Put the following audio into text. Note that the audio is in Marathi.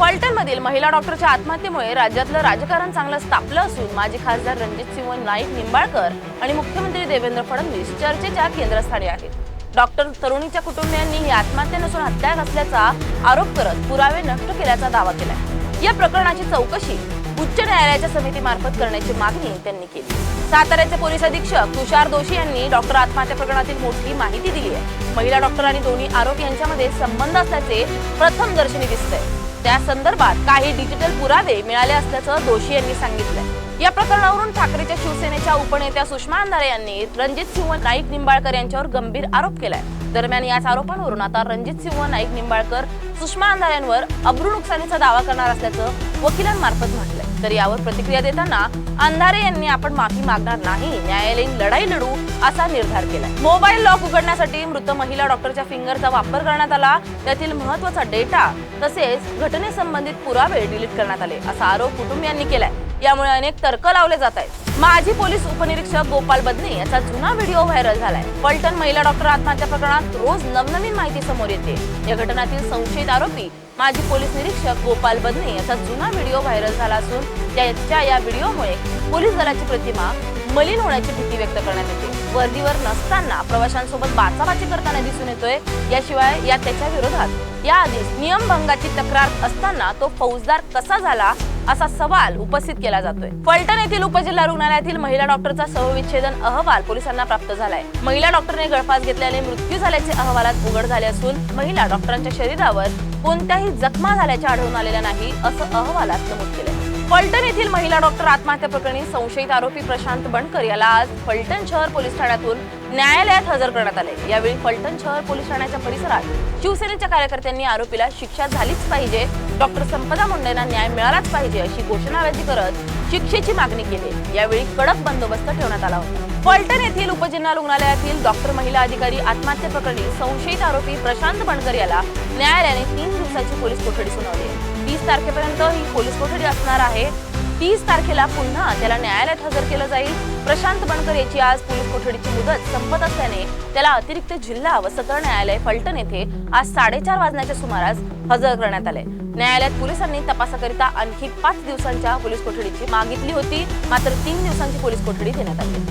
फलटणमधील महिला डॉक्टरच्या आत्महत्येमुळे राज्यातलं राजकारण चांगलं तापलं असून माजी खासदार रणजित सिंह नाईक निंबाळकर आणि मुख्यमंत्री देवेंद्र फडणवीस चर्चेच्या केंद्रस्थानी आहेत. डॉक्टर तरुणीच्या कुटुंबियांनी ही आत्महत्या नसून हत्या असल्याचा आरोप करत पुरावे नष्ट केल्याचा दावा केलाय. या प्रकरणाची चौकशी उच्च न्यायालयाच्या समितीमार्फत करण्याची मागणी त्यांनी केली. साताऱ्याचे पोलीस अधीक्षक तुषार दोशी यांनी डॉक्टर आत्महत्या प्रकरणातील मोठी माहिती दिली आहे. महिला डॉक्टर आणि दोन्ही आरोपी यांच्यामध्ये संबंध असल्याचे प्रथम दर्शनी दिसतंय. त्या संदर्भात काही डिजिटल पुरावे मिळाले असल्याचं दोषी यांनी सांगितलंय. या प्रकरणावरून ठाकरेच्या शिवसेनेच्या उपनेत्या सुषमा अंधारे यांनी रणजित सिंह नाईक निंबाळकर यांच्यावर गंभीर आरोप केलाय. दरम्यान याच आरोपांवरून आता रणजित सिंह नाईक निंबाळकर सुषमा अंधारेंवर अब्रू नुकसानीचा दावा करणार असल्याचं वकिलांमार्फत म्हटलं तर यावर प्रतिक्रिया देताना अंधारे यांनी आपण माफी मागणार नाही. न्यायालयीन लढाई लढू असा निर्धार केलाय. मोबाईल लॉक उघडण्यासाठी मृत महिला डॉक्टरच्या फिंगरचा वापर करण्यात आला. त्यातील महत्त्वाचा डेटा तसेच घटनेसंबंधित पुरावे डिलीट करण्यात आले असा आरोप कुटुंबियांनी केलाय. यामुळे अनेक तर्क लावले जात आहेत. माजी पोलीस उपनिरीक्षक गोपाल बदने याचा जुना व्हिडिओ व्हायरल झालाय. पलटण महिला डॉक्टर आत्महत्या प्रकरणात रोज नवनवीन माहिती समोर येते. या घटनातील संशयित आरोपी माजी पोलीस निरीक्षक गोपाल बदने याचा जुना व्हिडिओ व्हायरल झाला असून त्याच्या या व्हिडिओमुळे पोलीस दलाची प्रतिमा मलिन होण्याची भीती व्यक्त करण्यात येते. वर्दीवर नसताना प्रवाशांसोबत बाचाबाची करताना दिसून येतोय. याशिवाय या त्याच्या विरोधात याआधीच नियमभंगाची तक्रार असताना तो फौजदार कसा झाला असा सवाल उपस्थित केला जातोय. फलटण येथील उपजिल्हा रुग्णालयातील महिला डॉक्टरचा सहविच्छेदन अहवाल पोलिसांना प्राप्त झालाय. महिला डॉक्टरने गळफास घेतल्याने मृत्यू झाल्याचे अहवालात उघड झाले असून महिला डॉक्टरांच्या शरीरावर कोणत्याही जखमा झाल्याचे आढळून आलेल्या नाही असं अहवालात नमूद केलंय. फलटण येथील महिला डॉक्टर आत्महत्या प्रकरणी संशयित आरोपी प्रशांत बनकर याला आज फलटण शहर पोलीस ठाण्यातून न्यायालयात हजर करण्यात आले. यावेळी फलटण शहर पोलीस ठाण्याच्या परिसरात शिवसेनेच्या कार्यकर्त्यांनी आरोपीला शिक्षा झालीच पाहिजे डॉक्टर संपदा मुंडेंना न्याय मिळालाच पाहिजे अशी घोषणाबाजी करत शिक्षेची मागणी केली. यावेळी कडक बंदोबस्त ठेवण्यात आला होता. फलटण येथील उपजिल्हा रुग्णालयातील डॉक्टर महिला अधिकारी आत्महत्या प्रकरणी संशयित आरोपी प्रशांत बनकर याला न्यायालयाने तीन दिवसाची पोलीस कोठडी सुनावली तीस तारखेपर्यंत ही पोलीस कोठडी असणार आहे. तीस तारखेला पुन्हा त्याला न्यायालयात हजर केलं जाईल. प्रशांत बनकर याची आज पोलीस कोठडीची मुदत संपत असल्याने त्याला अतिरिक्त जिल्हा व सत्र न्यायालय फलटण येथे आज साडेचार वाजण्याच्या सुमारास हजर करण्यात आले. न्यायालयात पोलिसांनी तपासाकरिता आणखी पाच दिवसांच्या पोलीस कोठडीची मागितली होती. मात्र तीन दिवसांची पोलीस कोठडी देण्यात आली.